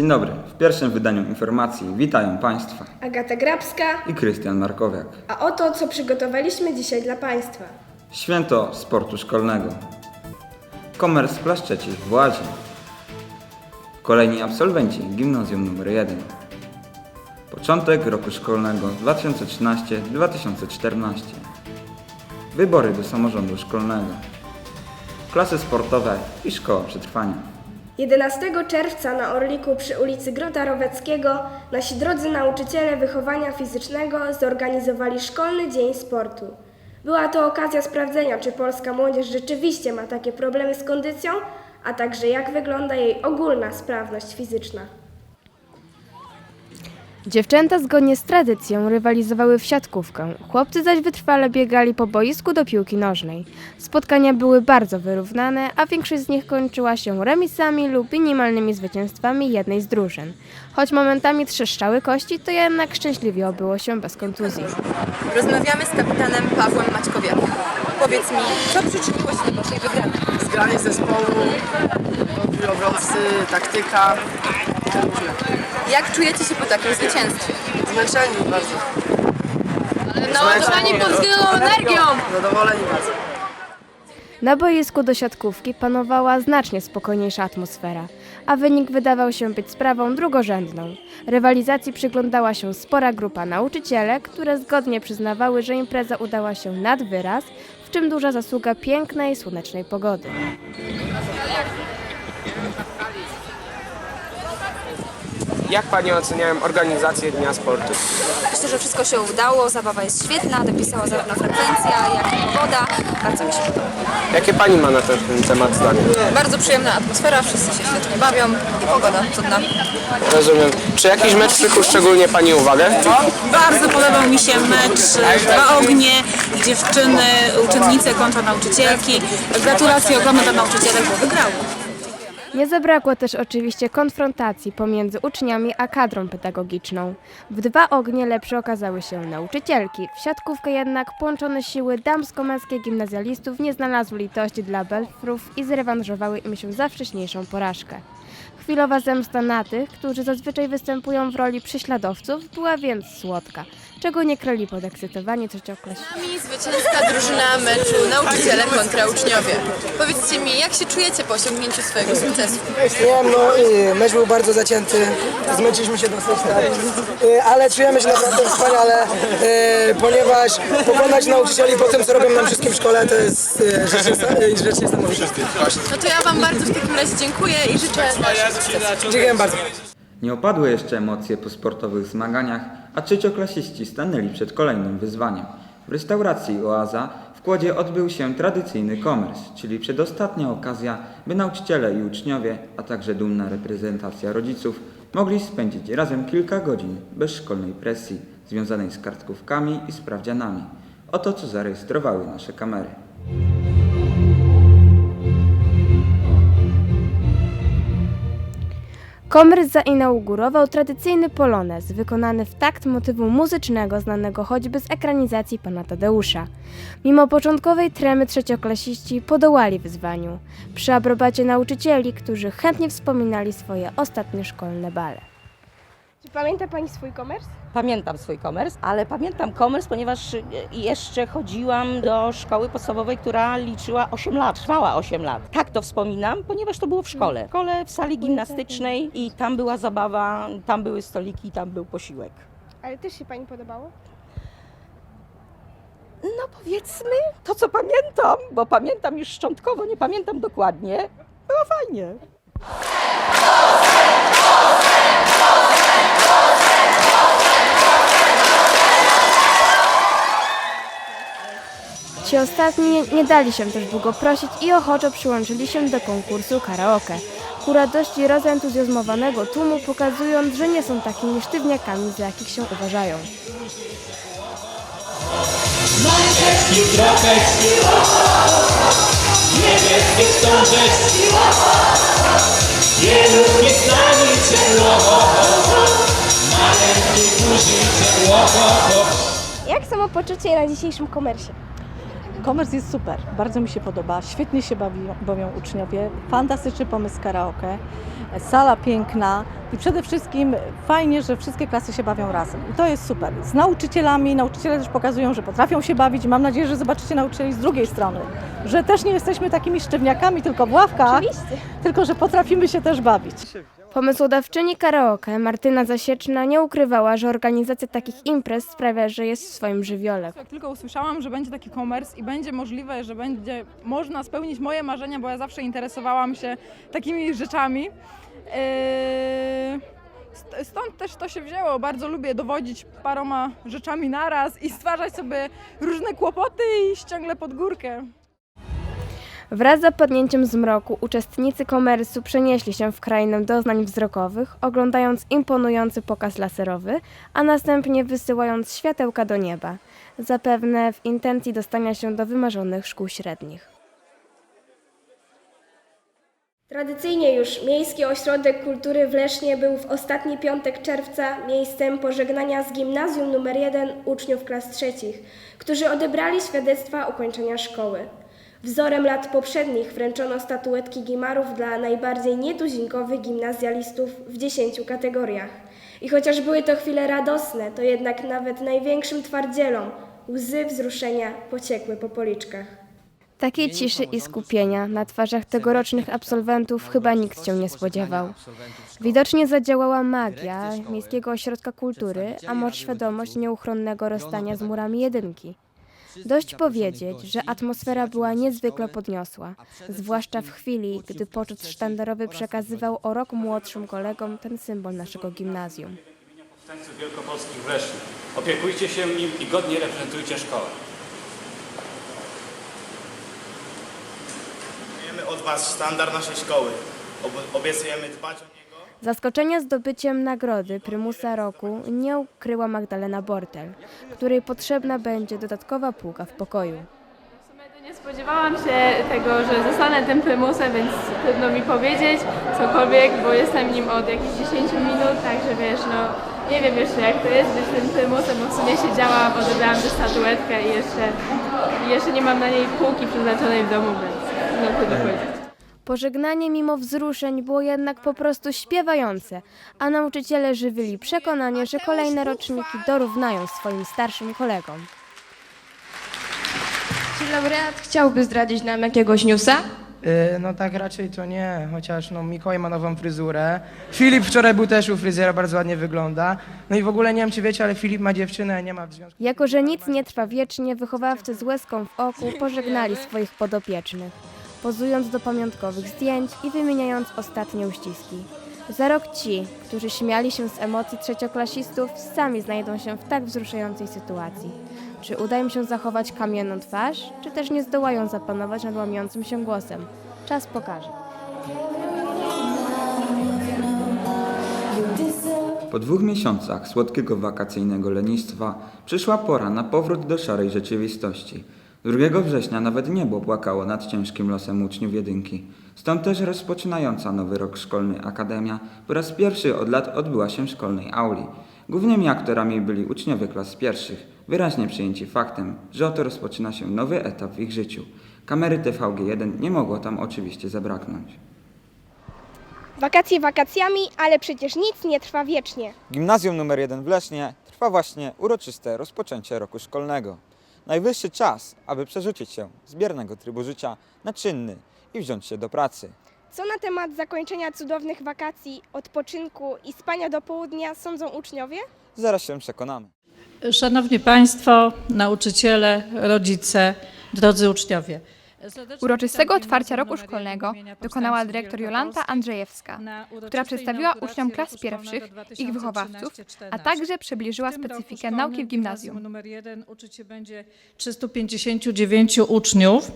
Dzień dobry. W pierwszym wydaniu informacji witają Państwa Agata Grabska, i Krystian Markowiak. a oto co przygotowaliśmy dzisiaj dla Państwa. Święto sportu szkolnego. Komers Plaszczecich w Łazie. Kolejni absolwenci Gimnazjum nr 1. Początek roku szkolnego 2013-2014. Wybory do samorządu szkolnego. Klasy sportowe i szkoła przetrwania. 11 czerwca na Orliku przy ulicy Grota Roweckiego nasi drodzy nauczyciele wychowania fizycznego zorganizowali Szkolny Dzień Sportu. Była to okazja sprawdzenia, czy polska młodzież rzeczywiście ma takie problemy z kondycją, a także jak wygląda jej ogólna sprawność fizyczna. Dziewczęta zgodnie z tradycją rywalizowały w siatkówkę, chłopcy zaś wytrwale biegali po boisku do piłki nożnej. Spotkania były bardzo wyrównane, a większość z nich kończyła się remisami lub minimalnymi zwycięstwami jednej z drużyn. Choć momentami trzeszczały kości, to jednak szczęśliwie obyło się bez kontuzji. Rozmawiamy z kapitanem Pawłem Maćkowiakiem. Powiedz mi, co przyczyniło się do Waszej wygranej? zgranie zespołu, dobrzy obrońcy, taktyka, te różne. Jak czujecie się po takim zwycięstwie? Zmęczeni bardzo. Naładowani polskiego energią! Zadowoleni bardzo. Na boisku do siatkówki panowała znacznie spokojniejsza atmosfera, a wynik wydawał się być sprawą drugorzędną. Rywalizacji przyglądała się spora grupa nauczyciele, które zgodnie przyznawały, że impreza udała się nad wyraz, w czym duża zasługa pięknej, słonecznej pogody. Jak Pani oceniają organizację Dnia Sportu? Myślę, że wszystko się udało, zabawa jest świetna, dopisała zarówno frekwencja, jak i pogoda. Bardzo mi się podoba. Jakie Pani ma na ten temat zdanie? Bardzo przyjemna atmosfera, wszyscy się świetnie bawią i pogoda cudna. Rozumiem. Czy jakiś mecz przykuł szczególnie Pani uwagę? Bardzo podobał mi się mecz Dwa Ognie, dziewczyny, uczennice kontra nauczycielki. Gratulacje ogromne dla nauczycielek, bo wygrały. Nie zabrakło też oczywiście konfrontacji pomiędzy uczniami a kadrą pedagogiczną. W dwa ognie lepsze okazały się nauczycielki. W siatkówkę jednak połączone siły damsko-męskie gimnazjalistów nie znalazły litości dla belfrów i zrewanżowały im się za wcześniejszą porażkę. Chwilowa zemsta na tych, którzy zazwyczaj występują w roli prześladowców, była więc słodka, czego nie kryli podekscytowani trzecioklasiści. I zwycięska drużyna meczu nauczyciele kontra uczniowie. Powiedzcie mi, jak się czujecie po osiągnięciu swojego sukcesu? Nie wiem, no y, mecz był bardzo zacięty, zmęczyliśmy się dosyć, tak. Y, ale czujemy się naprawdę wspaniale, y, ponieważ pokonać nauczycieli po tym, co robią nam wszystkim w szkole, to jest y, rzecz, y, rzecz niesamowita. No to ja Wam bardzo w takim razie dziękuję i życzę dalszych sukcesów. Dziękuję bardzo. Nie opadły jeszcze emocje po sportowych zmaganiach, a trzecioklasiści stanęli przed kolejnym wyzwaniem. W restauracji Oaza w Kłodzie odbył się tradycyjny komers, czyli przedostatnia okazja, by nauczyciele i uczniowie, a także dumna reprezentacja rodziców mogli spędzić razem kilka godzin bez szkolnej presji związanej z kartkówkami i sprawdzianami. Oto co zarejestrowały nasze kamery. Komers zainaugurował tradycyjny polonez, wykonany w takt motywu muzycznego znanego choćby z ekranizacji pana Tadeusza. Mimo początkowej tremy trzecioklasiści podołali wyzwaniu, przy aprobacie nauczycieli, którzy chętnie wspominali swoje ostatnie szkolne bale. Czy pamięta Pani swój komers? Pamiętam swój komers, ale pamiętam komers, ponieważ y, jeszcze chodziłam do szkoły podstawowej, która liczyła 8 lat, trwała 8 lat. Tak to wspominam, ponieważ to było w szkole. W szkole, w sali gimnastycznej i tam była zabawa, tam były stoliki, tam był posiłek. Ale też się Pani podobało? No powiedzmy to, co pamiętam, bo pamiętam już szczątkowo, nie pamiętam dokładnie. Było fajnie. Ci ostatni nie, dali się też długo prosić i ochoczo przyłączyli się do konkursu karaoke. Ku radości rozentuzjazmowanego tłumu pokazując, że nie są takimi sztywniakami, za jakich się uważają. Jak samopoczucie na dzisiejszym komersie? Komers jest super, bardzo mi się podoba, świetnie się bawią, bawią uczniowie, fantastyczny pomysł karaoke, sala piękna i przede wszystkim fajnie, że wszystkie klasy się bawią razem. I to jest super. Z nauczycielami, nauczyciele też pokazują, że potrafią się bawić. Mam nadzieję, że zobaczycie nauczycieli z drugiej strony, że też nie jesteśmy takimi sztywniakami tylko w ławkach, tylko że potrafimy się też bawić. Pomysłodawczyni karaoke Martyna Zasieczna nie ukrywała, że organizacja takich imprez sprawia, że jest w swoim żywiole. Jak tylko usłyszałam, że będzie taki komers i będzie możliwe, że będzie można spełnić moje marzenia, bo ja zawsze interesowałam się takimi rzeczami. Yy, st- Stąd też to się wzięło. Bardzo lubię dowodzić paroma rzeczami naraz i stwarzać sobie różne kłopoty i iść ciągle pod górkę. Wraz z zapadnięciem zmroku uczestnicy komersu przenieśli się w krainę doznań wzrokowych, oglądając imponujący pokaz laserowy, a następnie wysyłając światełka do nieba, zapewne w intencji dostania się do wymarzonych szkół średnich. Tradycyjnie już Miejski Ośrodek Kultury w Lesznie był w ostatni piątek czerwca miejscem pożegnania z gimnazjum nr 1 uczniów klas trzecich, którzy odebrali świadectwa ukończenia szkoły. Wzorem lat poprzednich wręczono statuetki gimarów dla najbardziej nietuzinkowych gimnazjalistów w 10 kategoriach. I chociaż były to chwile radosne, to jednak nawet największym twardzielom łzy wzruszenia pociekły po policzkach. Takiej ciszy i skupienia na twarzach tegorocznych absolwentów chyba nikt się nie spodziewał. Widocznie zadziałała magia Miejskiego Ośrodka Kultury, a może świadomość nieuchronnego rozstania z murami jedynki. Dość powiedzieć, że atmosfera była niezwykle podniosła, zwłaszcza w chwili, gdy poczet sztandarowy przekazywał o rok młodszym kolegom ten symbol naszego gimnazjum. Powstańców wielkopolskich w Lesznie. Opiekujcie się nim i godnie reprezentujcie szkołę. Oczekujemy od Was sztandar naszej szkoły. Ob- obiecujemy dbać o. Zaskoczenia zdobyciem nagrody Prymusa Roku nie ukryła Magdalena Bortel, której potrzebna będzie dodatkowa półka w pokoju. Nie spodziewałam się tego, że zostanę tym prymusem, więc trudno mi powiedzieć cokolwiek, bo jestem nim od jakichś 10 minut, także wiesz, no nie wiem jeszcze jak to jest być tym prymusem, bo w sumie siedziałam, odebrałam też statuetkę i jeszcze, i jeszcze nie mam na niej półki przeznaczonej w domu, więc no trudno powiedzieć. Pożegnanie mimo wzruszeń było jednak po prostu śpiewające, a nauczyciele żywili przekonanie, że kolejne roczniki dorównają swoim starszym kolegom. Czy laureat chciałby zdradzić nam jakiegoś newsa? Yy, No tak raczej to nie, chociaż no Mikołaj ma nową fryzurę. Filip wczoraj był też u fryzjera, bardzo ładnie wygląda. No i w ogóle nie wiem czy wiecie, ale Filip ma dziewczynę, nie ma w związku. Jako, że nic nie trwa wiecznie, wychowawcy z łezką w oku pożegnali swoich podopiecznych, pozując do pamiątkowych zdjęć i wymieniając ostatnie uściski. Za rok ci, którzy śmiali się z emocji trzecioklasistów, sami znajdą się w tak wzruszającej sytuacji. Czy uda im się zachować kamienną twarz, czy też nie zdołają zapanować nad łamiącym się głosem? Czas pokaże. Po dwóch miesiącach słodkiego wakacyjnego lenistwa przyszła pora na powrót do szarej rzeczywistości. 2 września nawet niebo płakało nad ciężkim losem uczniów jedynki. Stąd też rozpoczynająca nowy rok szkolny Akademia po raz pierwszy od lat odbyła się w szkolnej auli. Głównymi aktorami byli uczniowie klas pierwszych, wyraźnie przyjęci faktem, że oto rozpoczyna się nowy etap w ich życiu. Kamery TVG1 nie mogło tam oczywiście zabraknąć. Wakacje wakacjami, ale przecież nic nie trwa wiecznie. Gimnazjum nr 1 w Lesznie trwa właśnie uroczyste rozpoczęcie roku szkolnego. Najwyższy czas, aby przerzucić się z biernego trybu życia na czynny i wziąć się do pracy. Co na temat zakończenia cudownych wakacji, odpoczynku i spania do południa sądzą uczniowie? Zaraz się przekonamy. Szanowni Państwo, nauczyciele, rodzice, drodzy uczniowie. Uroczystego otwarcia roku szkolnego dokonała dyrektor Jolanta Andrzejewska, która przedstawiła uczniom klas pierwszych ich wychowawców, a także przybliżyła specyfikę nauki w gimnazjum. Numer jeden uczyć się będzie 359 uczniów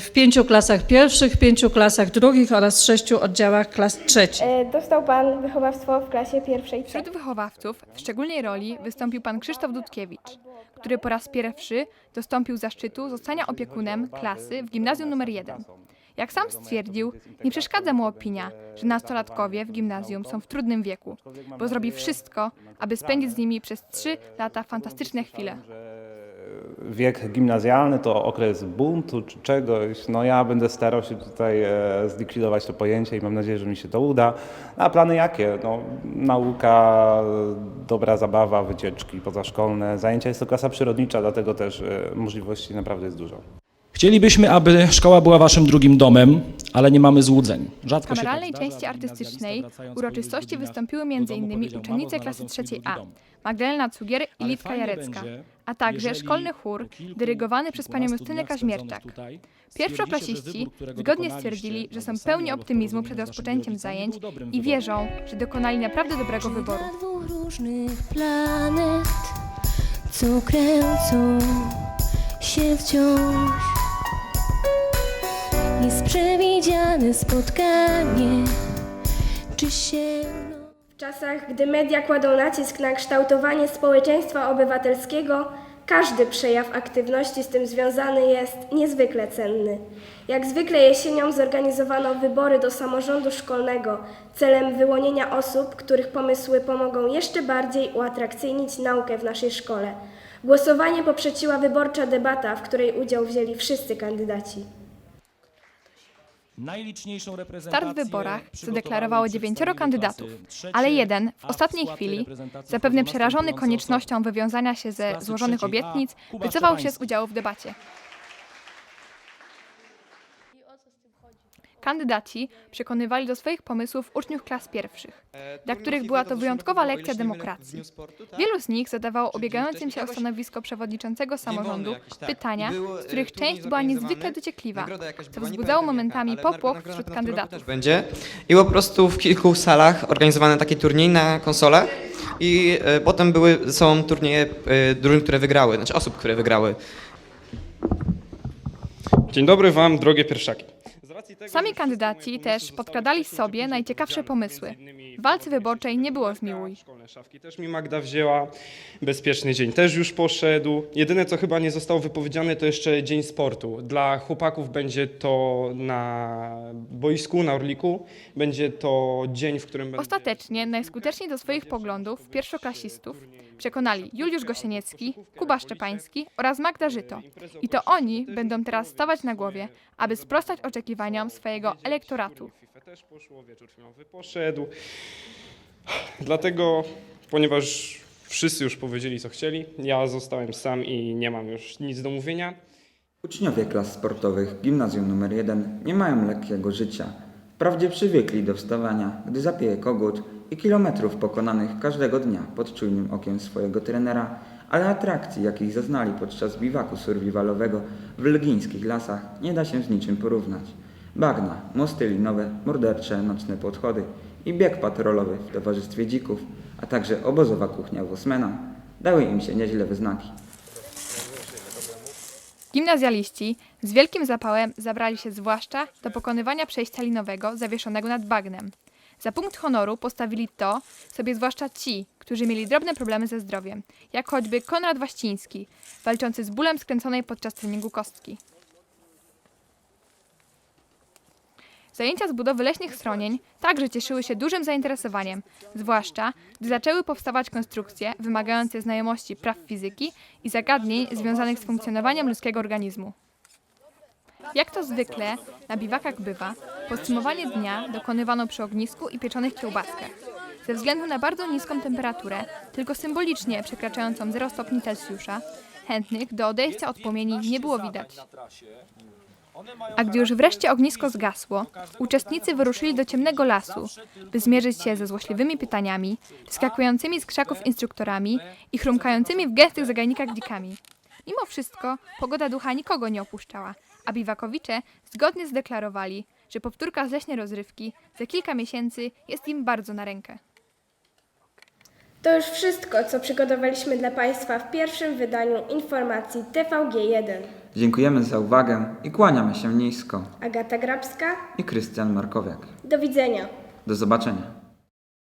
w pięciu klasach pierwszych, pięciu klasach drugich oraz sześciu oddziałach klas trzecich. E, dostał Pan wychowawstwo w klasie pierwszej. Wśród wychowawców w szczególnej roli wystąpił pan Krzysztof Dudkiewicz, który po raz pierwszy dostąpił zaszczytu zostania opiekunem klasy w gimnazjum nr 1. Jak sam stwierdził, nie przeszkadza mu opinia, że nastolatkowie w gimnazjum są w trudnym wieku, bo zrobi wszystko, aby spędzić z nimi przez trzy lata fantastyczne chwile. Wiek gimnazjalny to okres buntu czy czegoś. No ja będę starał się tutaj e, zlikwidować to pojęcie i mam nadzieję, że mi się to uda. A plany jakie? No, nauka, dobra zabawa, wycieczki pozaszkolne. Zajęcia jest to klasa przyrodnicza, dlatego też e, możliwości naprawdę jest dużo. Chcielibyśmy, aby szkoła była waszym drugim domem, ale nie mamy złudzeń. W Rzadko się tak kameralnej zdarza, części aby artystycznej gimnazjalista wracając po uroczystości 20 dniach wystąpiły do domu m.in. powiedział, uczennice "Mamo, klasy znalazłem trzeciej swój A, dom". Magdalena Cugier i Ale Litka fajnie Jarecka, będzie, a także jeżeli szkolny po chór kilku, dyrygowany przez panią kilkunastu Justynę dniach spędzonych Kaźmierczak. tutaj Pierwszoklasiści stwierdzicie, że wybór, którego zgodnie dokonaliście stwierdzili, że na są pełni optymizmu przed rozpoczęciem zajęć rodzicami był dobrym i wyborem. wierzą, że dokonali naprawdę dobrego wyboru. dwóch różnych planet, co kręcą się wciąż. Jest przewidziane spotkanie, czy się W czasach, gdy media kładą nacisk na kształtowanie społeczeństwa obywatelskiego, każdy przejaw aktywności z tym związany jest niezwykle cenny. Jak zwykle jesienią zorganizowano wybory do samorządu szkolnego celem wyłonienia osób, których pomysły pomogą jeszcze bardziej uatrakcyjnić naukę w naszej szkole. Głosowanie poprzeciła wyborcza debata, w której udział wzięli wszyscy kandydaci. Najliczniejszą Start w wyborach zadeklarowało dziewięcioro kandydatów, ale jeden w ostatniej chwili, zapewne przerażony koniecznością wywiązania się ze złożonych obietnic, wycofał się z udziału w debacie. Kandydaci przekonywali do swoich pomysłów uczniów klas pierwszych, dla których była to wyjątkowa lekcja demokracji. Wielu z nich zadawało ubiegającym się o stanowisko przewodniczącego samorządu pytania, z których część była niezwykle dociekliwa, co wzbudzało momentami popłoch wśród kandydatów. będzie. I po prostu w kilku salach organizowane takie turnieje na konsole i e, potem były, są turnieje e, drużyn, które wygrały, znaczy osób, które wygrały. Dzień dobry Wam, drogie pierwszaki. Sami kandydaci też podkradali sobie najciekawsze pomysły. W walce wyborczej nie było zmiłuj. Szkolne szafki też mi Magda wzięła. Bezpieczny dzień też już poszedł. Jedyne, co chyba nie zostało wypowiedziane, to jeszcze dzień sportu. Dla chłopaków będzie to na boisku, na Orliku. Będzie to dzień, w którym będą... Ostatecznie najskuteczniej do swoich poglądów pierwszoklasistów przekonali Juliusz Gosieniecki, Kuba Szczepański oraz Magda Żyto. I to oni będą teraz stawać na głowie, aby sprostać oczekiwaniom swojego elektoratu. Też poszło, wieczór filmowy poszedł. Dlatego, ponieważ wszyscy już powiedzieli, co chcieli, ja zostałem sam i nie mam już nic do mówienia. Uczniowie klas sportowych Gimnazjum nr 1 nie mają lekkiego życia. Wprawdzie przywykli do wstawania, gdy zapieje kogut i kilometrów pokonanych każdego dnia pod czujnym okiem swojego trenera, ale atrakcji, jakich zaznali podczas biwaku survivalowego w legińskich lasach, nie da się z niczym porównać. Bagna, mosty linowe, mordercze nocne podchody i bieg patrolowy w towarzystwie dzików, a także obozowa kuchnia Wosmena dały im się nieźle we znaki. Gimnazjaliści z wielkim zapałem zabrali się zwłaszcza do pokonywania przejścia linowego zawieszonego nad bagnem. Za punkt honoru postawili to sobie zwłaszcza ci, którzy mieli drobne problemy ze zdrowiem, jak choćby Konrad Waściński, walczący z bólem skręconej podczas treningu kostki. Zajęcia z budowy leśnych schronień także cieszyły się dużym zainteresowaniem, zwłaszcza gdy zaczęły powstawać konstrukcje wymagające znajomości praw fizyki i zagadnień związanych z funkcjonowaniem ludzkiego organizmu. Jak to zwykle na biwakach bywa, podsumowanie dnia dokonywano przy ognisku i pieczonych kiełbaskach. Ze względu na bardzo niską temperaturę, tylko symbolicznie przekraczającą 0 stopni Celsjusza, chętnych do odejścia od płomieni nie było widać. A gdy już wreszcie ognisko zgasło, uczestnicy wyruszyli do ciemnego lasu, by zmierzyć się ze złośliwymi pytaniami, skakującymi z krzaków instruktorami i chrumkającymi w gęstych zagajnikach dzikami. Mimo wszystko pogoda ducha nikogo nie opuszczała, a biwakowicze zgodnie zdeklarowali, że powtórka z leśnej rozrywki za kilka miesięcy jest im bardzo na rękę. To już wszystko, co przygotowaliśmy dla Państwa w pierwszym wydaniu informacji TVG1. Dziękujemy za uwagę i kłaniamy się nisko. Agata Grabska, I Krystian Markowiak. do widzenia. Do zobaczenia.